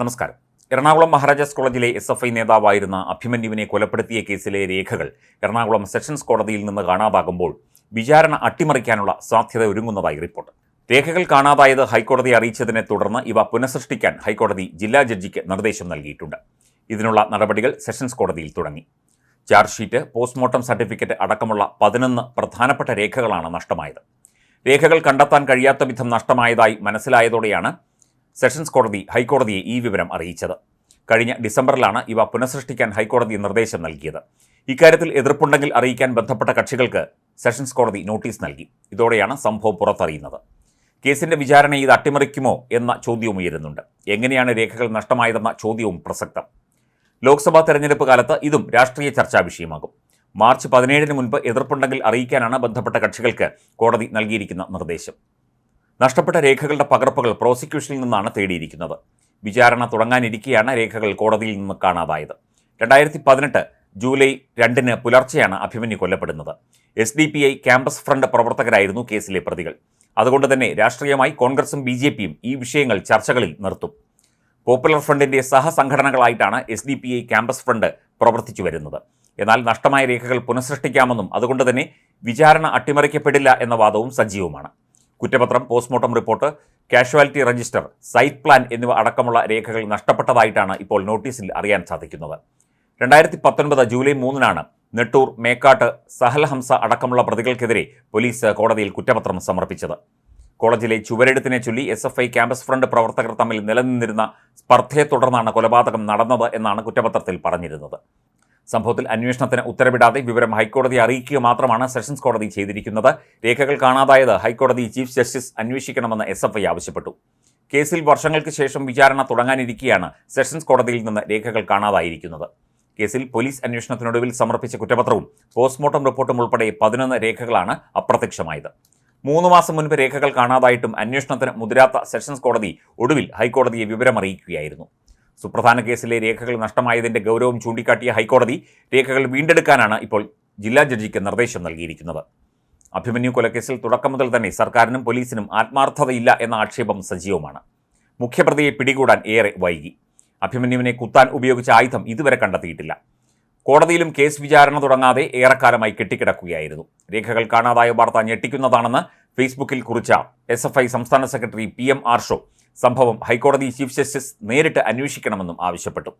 നമസ്കാരം. എറണാകുളം മഹാരാജാസ് കോളേജിലെ S F I നേതാവായിരുന്ന അഭിമന്യുവിനെ കൊലപ്പെടുത്തിയ കേസിലെ രേഖകൾ എറണാകുളം സെഷൻസ് കോടതിയിൽ നിന്ന് കാണാതാകുമ്പോൾ വിചാരണ അട്ടിമറിക്കാനുള്ള സാധ്യത ഒരുങ്ങുന്നതായി റിപ്പോർട്ട്. രേഖകൾ കാണാതായത് ഹൈക്കോടതി അറിയിച്ചതിനെ തുടർന്ന് ഇവ പുനഃസൃഷ്ടിക്കാൻ ഹൈക്കോടതി ജില്ലാ ജഡ്ജിക്ക് നിർദ്ദേശം നൽകിയിട്ടുണ്ട്. ഇതിനുള്ള നടപടികൾ സെഷൻസ് കോടതിയിൽ തുടങ്ങി. ചാർജ് ഷീറ്റ് പോസ്റ്റ്മോർട്ടം സർട്ടിഫിക്കറ്റ് അടക്കമുള്ള പതിനൊന്ന് പ്രധാനപ്പെട്ട രേഖകളാണ് നഷ്ടമായത്. രേഖകൾ കണ്ടെത്താൻ കഴിയാത്ത വിധം നഷ്ടമായതായി മനസ്സിലായതോടെയാണ് സെഷൻസ് കോടതി ഹൈക്കോടതിയെ ഈ വിവരം അറിയിച്ചത്. കഴിഞ്ഞ ഡിസംബറിലാണ് ഇവ പുനഃസൃഷ്ടിക്കാൻ ഹൈക്കോടതി നിർദ്ദേശം നൽകിയത്. ഇക്കാര്യത്തിൽ എതിർപ്പുണ്ടെങ്കിൽ അറിയിക്കാൻ ബന്ധപ്പെട്ട കക്ഷികൾക്ക് സെഷൻസ് കോടതി നോട്ടീസ് നൽകി. ഇതോടെയാണ് സംഭവം പുറത്തറിയുന്നത്. കേസിന്റെ വിചാരണ ഇത് അട്ടിമറിക്കുമോ എന്ന ചോദ്യവും ഉയരുന്നുണ്ട്. എങ്ങനെയാണ് രേഖകൾ നഷ്ടമായതെന്ന ചോദ്യവും പ്രസക്തം. ലോക്സഭാ തെരഞ്ഞെടുപ്പ് കാലത്ത് ഇതും രാഷ്ട്രീയ ചർച്ചാ വിഷയമാകും. മാർച്ച് പതിനേഴിന് മുൻപ് എതിർപ്പുണ്ടെങ്കിൽ അറിയിക്കാനാണ് ബന്ധപ്പെട്ട കക്ഷികൾക്ക് കോടതി നൽകിയിരിക്കുന്ന നിർദ്ദേശം. നഷ്ടപ്പെട്ട രേഖകളുടെ പകർപ്പുകൾ പ്രോസിക്യൂഷനിൽ നിന്നാണ് തേടിയിരിക്കുന്നത്. വിചാരണ തുടങ്ങാനിരിക്കെയാണ് രേഖകൾ കോടതിയിൽ നിന്ന് കാണാതായത്. രണ്ടായിരത്തി പതിനെട്ട് ജൂലൈ രണ്ടിന് പുലർച്ചെയാണ് Abhimanyu കൊല്ലപ്പെടുന്നത്. S D P I campus front പ്രവർത്തകരായിരുന്നു കേസിലെ പ്രതികൾ. അതുകൊണ്ട് തന്നെ രാഷ്ട്രീയമായി കോൺഗ്രസും ബി ജെ പിയും ഈ വിഷയങ്ങൾ ചർച്ചകളിൽ നിർത്തും. പോപ്പുലർ ഫ്രണ്ടിന്റെ സഹസംഘടനകളായിട്ടാണ് S D P I campus front പ്രവർത്തിച്ചു വരുന്നത്. എന്നാൽ നഷ്ടമായ രേഖകൾ പുനഃസൃഷ്ടിക്കാമെന്നും അതുകൊണ്ട് തന്നെ വിചാരണ അട്ടിമറിക്കപ്പെടില്ല എന്ന വാദവും സജീവമാണ്. കുറ്റപത്രം postmortem report casualty register site plan എന്നിവ അടക്കമുള്ള രേഖകൾ നഷ്ടപ്പെട്ടതായിട്ടാണ് ഇപ്പോൾ നോട്ടീസിൽ അറിയാൻ സാധിക്കുന്നത്. രണ്ടായിരത്തി പത്തൊൻപത് ജൂലൈ മൂന്നിനാണ് നെട്ടൂർ മേക്കാട്ട് സഹൽഹംസ അടക്കമുള്ള പ്രതികൾക്കെതിരെ പോലീസ് കോടതിയിൽ കുറ്റപത്രം സമർപ്പിച്ചത്. കോളേജിലെ ചുവരെഴുത്തിനെ ചൊല്ലി S F I campus front പ്രവർത്തകർ തമ്മിൽ നിലനിന്നിരുന്ന സ്പർദ്ധയെ തുടർന്നാണ് കൊലപാതകം നടന്നത് എന്നാണ് കുറ്റപത്രത്തിൽ പറഞ്ഞിരുന്നത്. സംഭവത്തിൽ അന്വേഷണത്തിന് ഉത്തരവിടാതെ വിവരം ഹൈക്കോടതിയെ അറിയിക്കുക മാത്രമാണ് സെഷൻസ് കോടതി ചെയ്തിരിക്കുന്നത്. രേഖകൾ കാണാതായത് ഹൈക്കോടതി ചീഫ് ജസ്റ്റിസ് അന്വേഷിക്കണമെന്ന് എസ് ആവശ്യപ്പെട്ടു. കേസിൽ വർഷങ്ങൾക്ക് ശേഷം വിചാരണ തുടങ്ങാനിരിക്കെയാണ് സെഷൻസ് കോടതിയിൽ നിന്ന് രേഖകൾ കാണാതായിരിക്കുന്നത്. കേസിൽ പോലീസ് അന്വേഷണത്തിനൊടുവിൽ സമർപ്പിച്ച കുറ്റപത്രവും പോസ്റ്റ്മോർട്ടം റിപ്പോർട്ടും ഉൾപ്പെടെ പതിനൊന്ന് രേഖകളാണ് അപ്രത്യക്ഷമായത്. മൂന്ന് മാസം മുൻപ് രേഖകൾ കാണാതായിട്ടും അന്വേഷണത്തിന് മുതിരാത്ത സെഷൻസ് കോടതി ഒടുവിൽ ഹൈക്കോടതിയെ വിവരമറിയിക്കുകയായിരുന്നു. സുപ്രധാന കേസിലെ രേഖകൾ നഷ്ടമായതിന്റെ ഗൗരവം ചൂണ്ടിക്കാട്ടിയ ഹൈക്കോടതി രേഖകൾ വീണ്ടെടുക്കാനാണ് ഇപ്പോൾ ജില്ലാ ജഡ്ജിക്ക് നിർദ്ദേശം നൽകിയിരിക്കുന്നത്. അഭിമന്യു കൊലക്കേസിൽ തുടക്കം മുതൽ തന്നെ സർക്കാരിനും പോലീസിനും ആത്മാർത്ഥതയില്ല എന്ന ആക്ഷേപം സജീവമാണ്. മുഖ്യപ്രതിയെ പിടികൂടാൻ ഏറെ വൈകി. അഭിമന്യുവിനെ കുത്താൻ ഉപയോഗിച്ച ആയുധം ഇതുവരെ കണ്ടെത്തിയിട്ടില്ല. കോടതിയിലും കേസ് വിചാരണ തുടങ്ങാതെ ഏറെക്കാലമായി കെട്ടിക്കിടക്കുകയായിരുന്നു. രേഖകൾ കാണാതായ വാർത്ത ഞെട്ടിക്കുന്നതാണെന്ന് ഫേസ്ബുക്കിൽ കുറിച്ച എസ് സംസ്ഥാന സെക്രട്ടറി പി എം ആർഷോ സംഭവം ഹൈക്കോടതി ചീഫ് ജസ്റ്റിസ് നേരിട്ട് അന്വേഷിക്കണമെന്നും ആവശ്യപ്പെട്ടു